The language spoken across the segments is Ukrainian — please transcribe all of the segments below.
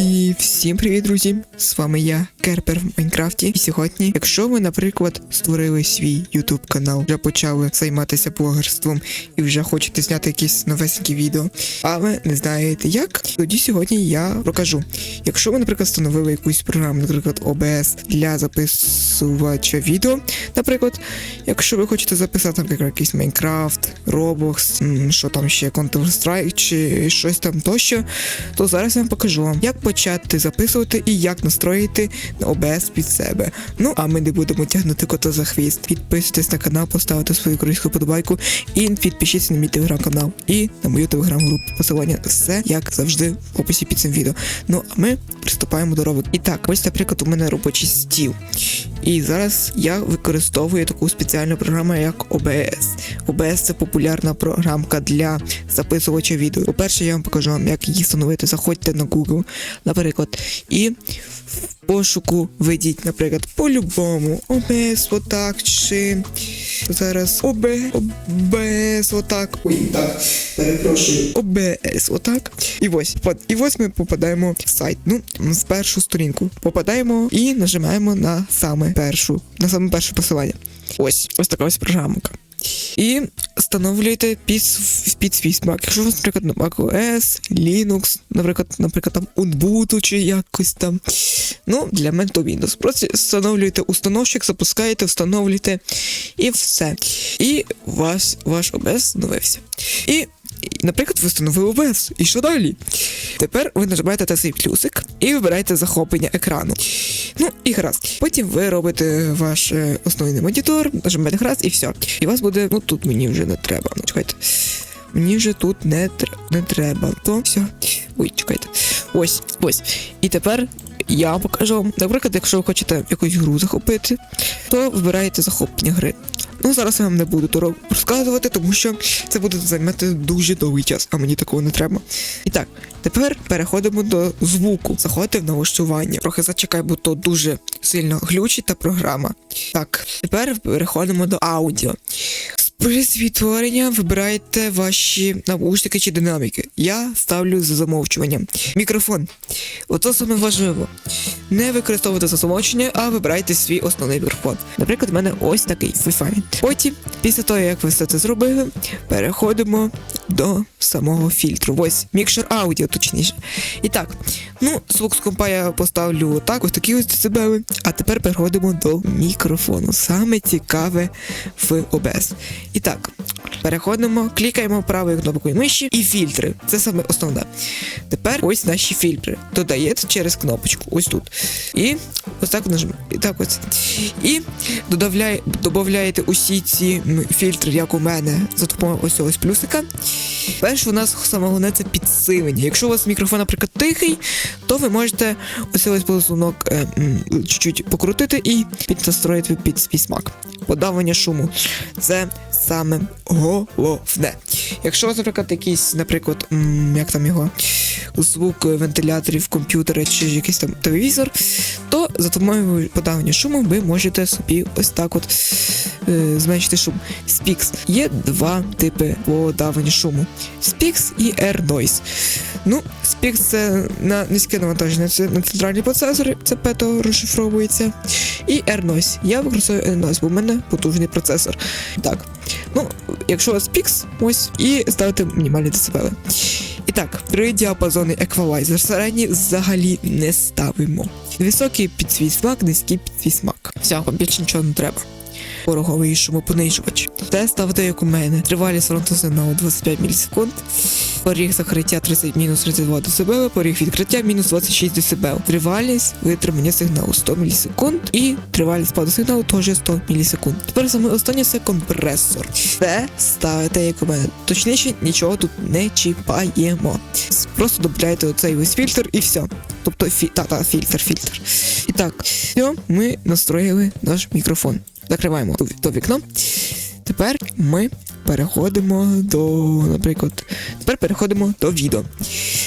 І всім привіт, друзі! З вами я, Керпер в Майнкрафті. І сьогодні, якщо ви, наприклад, створили свій YouTube канал, вже почали займатися блогерством і вже хочете зняти якісь новесенькі відео, але не знаєте як, тоді сьогодні я покажу. Якщо ви, наприклад, встановили якусь програму, наприклад, OBS для записувача відео, наприклад, якщо ви хочете записати, наприклад, якийсь Майнкрафт, Roblox, що там ще Counter-Strike чи щось там тощо, то зараз я вам покажу як почати записувати і як настроїти на OBS під себе. Ну а ми не будемо тягнути кота за хвіст. Підписуйтесь на канал, поставте свою корейську подобайку і підпишіться на мій телеграм-канал і на мою телеграм-групу. Посилання все як завжди в описі під цим відео. Ну а ми приступаємо до роботи. І так, ось, наприклад, у мене робочий стіл. І зараз я використовую таку спеціальну програму, як OBS. OBS це популярна програмка для записувача відео. По-перше, я вам покажу вам, як її встановити. Заходьте на Google, наприклад, і в пошуку введіть, наприклад, по-любому OBS, отак, чи зараз OB, OBS, отак. Ой, так, перепрошую. OBS, отак. І ось, і ось ми попадаємо в сайт. Ну, в першу сторінку. Попадаємо і нажимаємо на саме першу, на саме перше посилання. Ось, ось така ось програмка. І встановлюєте під, під свій смак. Якщо у вас, наприклад, на macOS, Linux, наприклад, наприклад, там Ubuntu чи якось там. Ну, для мене то Windows. Просто встановлюєте установщик, запускаєте, встановлюєте і все. І у вас ваш OBS встановився. І Наприклад, ви встановили OBS. І що далі? Тепер ви нажимаєте на цей плюсик і вибираєте захоплення екрану. Ну і гаразд. Потім ви робите ваш е, основний монітор, нажимаєте гаразд і все. І вас буде, ну тут мені вже не треба. Ну, чекайте. Мені вже тут не, тр... не треба. То все. Ой, чекайте. Ось, ось. І тепер я покажу вам. Наприклад, якщо ви хочете якусь гру захопити, то вибираєте захоплення гри. Ну, зараз я вам не буду то розказувати, тому що це буде займати дуже довгий час, а мені такого не треба. І так, тепер переходимо до звуку. Заходьте в налаштування. Трохи зачекай, бо то дуже сильно глючить та програма. Так, тепер переходимо до аудіо. При відтворення вибирайте ваші навушники чи динаміки. Я ставлю за замовчуванням. Мікрофон. Оце саме важливо. Не використовуйте за замовчення, а вибирайте свій основний мікрофон. Наприклад, в мене ось такий Wi-Fi. Потім, після того, як ви все це зробили, переходимо до самого фільтру. Ось мікшер аудіо, точніше. І так, ну, звук з компа я поставлю так, ось такі ось децибели. А тепер переходимо до мікрофону. Саме цікаве в OBS. І так, переходимо, клікаємо правою кнопкою миші і фільтри. Це саме основне. Тепер ось наші фільтри. Додаєте через кнопочку, ось тут. І ось так нажимаєте. І так ось. І додаєте усі ці фільтри, як у мене, за допомогою ось цього плюсика. Перше, у нас саме головне це підсилення. Якщо у вас мікрофон, наприклад, тихий, то ви можете ось ось полосунок е, чуть-чуть покрутити і піднастроїти під свій смак. Подавання шуму. Це саме головне. Якщо у вас, наприклад, якийсь, наприклад, як там його звук вентиляторів комп'ютера чи якийсь там телевізор, то за допомогою подавання шуму ви можете собі ось так от е, зменшити шум. Spix. Є два типи подавання шуму: Spix і Air Noise. Ну, Spix це на низьке навантаження, це на центральні процесори, це пето розшифровується. І Air Noise. Я використовую Air Noise, бо в мене потужний процесор. Так. Ну, якщо Spix, ось, і ставите мінімальні децибели. І так, три діапазони еквалайзер середній взагалі не ставимо. Високий під свій смак, низький під свій смак. Вам більше нічого не треба. Пороговий шумопонижувач. Це ставте, як у мене. Тривалість фронту сигналу 25 мілісекунд. Поріг закриття 30 мінус 32 дБ, поріг відкриття мінус 26 дБ. Тривалість витримання сигналу 100 мілісекунд і тривалість спаду сигналу теж 100 мілісекунд. Тепер саме останнє це компресор. Це ставите, як у мене. Точніше, нічого тут не чіпаємо. Просто додаєте оцей ось фільтр і все. Тобто фі... та, та, фільтр, фільтр. І так, все, ми настроїли наш мікрофон. Закриваємо то вікно. Тепер ми переходимо до, наприклад, тепер переходимо до відео.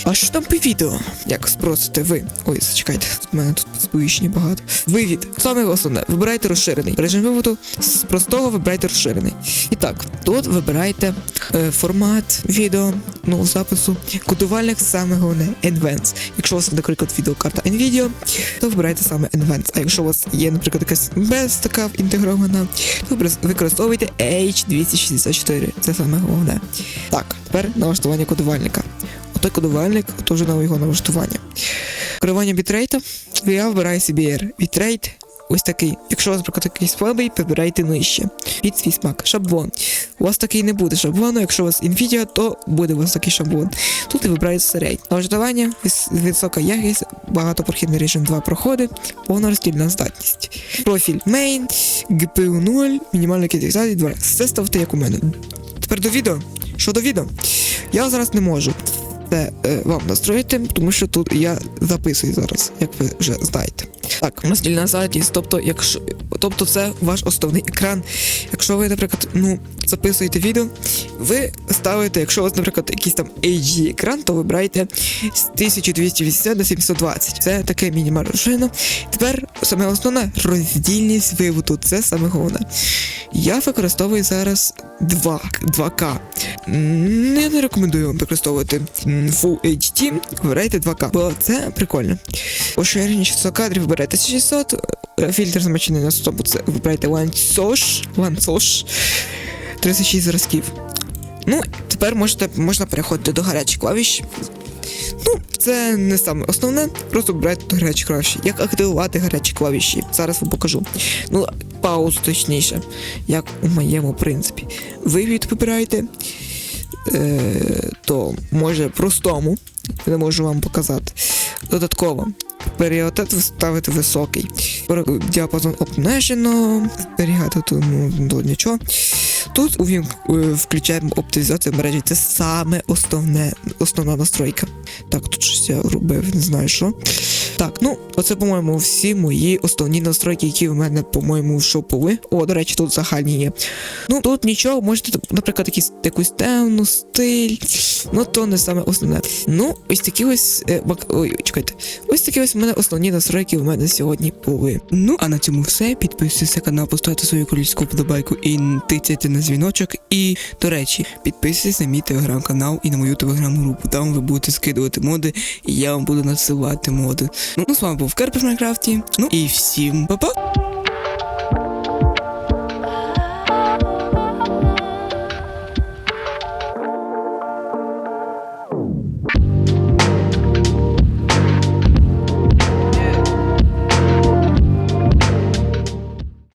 А що там по відео? Як спросите ви? Ой, зачекайте, в мене тут сповіщення багато. Вивід. Саме основне, вибирайте розширений. Режим виводу з простого вибирайте розширений. І так, тут вибирайте е, формат відео, ну, запису. Кодувальник саме головне Advanced. Якщо у вас, наприклад, відеокарта NVIDIA, то вибирайте саме Advanced. А якщо у вас є, наприклад, якась без така інтегрована, то використ- використовуйте H264. Це саме головне. Так, тепер налаштування кодувальника. Кодувальник, то вже нове його налаштування. Керування бітрейта, я вибираю CBR. Бітрейт ось такий. Якщо у вас, наприклад, якийсь слабий, вибирайте нижче. Під свій смак. Шаблон. У вас такий не буде шаблону, якщо у вас Nvidia, то буде у вас такий шаблон. Тут ви вибираєте середній. Налаштування, висока якість, багатопрохідний режим 2 проходи, повна роздільна здатність. Профіль main, GPU 0, мінімальна кількість 2. Все ставте як у мене. Тепер до відео. Що до відео? Я зараз не можу це е, вам настроїти, тому що тут я записую зараз, як ви вже знаєте. Так, роздільна задність, тобто, якщо тобто це ваш основний екран. Якщо ви, наприклад, ну, записуєте відео, ви ставите, якщо у вас, наприклад, якийсь там HD екран, то вибирайте з 1280 до 720. Це таке мінімальне розширено. Тепер саме основне роздільність виводу. Це саме головне. Я використовую зараз 2, 2К. М, Я не рекомендую вам використовувати Full HD, вибирайте 2К, бо це прикольно. Поширення часу кадрів вибирайте 600, е, фільтр замочений на 100, бо це вибирайте ланцош, ланцош, 36 зразків. Ну, тепер можете, можна переходити до гарячих клавіш. Ну, це не саме основне, просто вибирайте до гарячих клавіші. Як активувати гарячі клавіші? Зараз вам покажу. Ну, паузу точніше, як у моєму принципі. Вивід вибираєте, е, то може простому, не можу вам показати. Додатково. Пріоритет ви ставите високий. Діапазон обмежено, зберігати тут ну, до нічого. Тут е, включаємо оптимізацію мережі. Це саме основне, основна настройка. Так, тут щось я робив, не знаю що. Так, ну, оце, по-моєму, всі мої основні настройки, які в мене, по-моєму, в шопові. О, до речі, тут загальні є. Ну, тут нічого, можете, наприклад, якісь, якусь темну стиль. Ну, то не саме основне. Ну, ось такі ось. Е. Ой, чекайте. Ось такі ось в мене основні настройки в мене сьогодні були. Ну, а на цьому все. Підписуйтесь на канал, поставте свою королівську вподобайку і тицяйте на дзвіночок. І, до речі, підписуйтесь на мій телеграм-канал і на мою телеграм-групу. Там ви будете скидувати моди, і я вам буду надсилати моди. Ну, з вами був Керпер в Майнкрафті. Ну і всім па-па!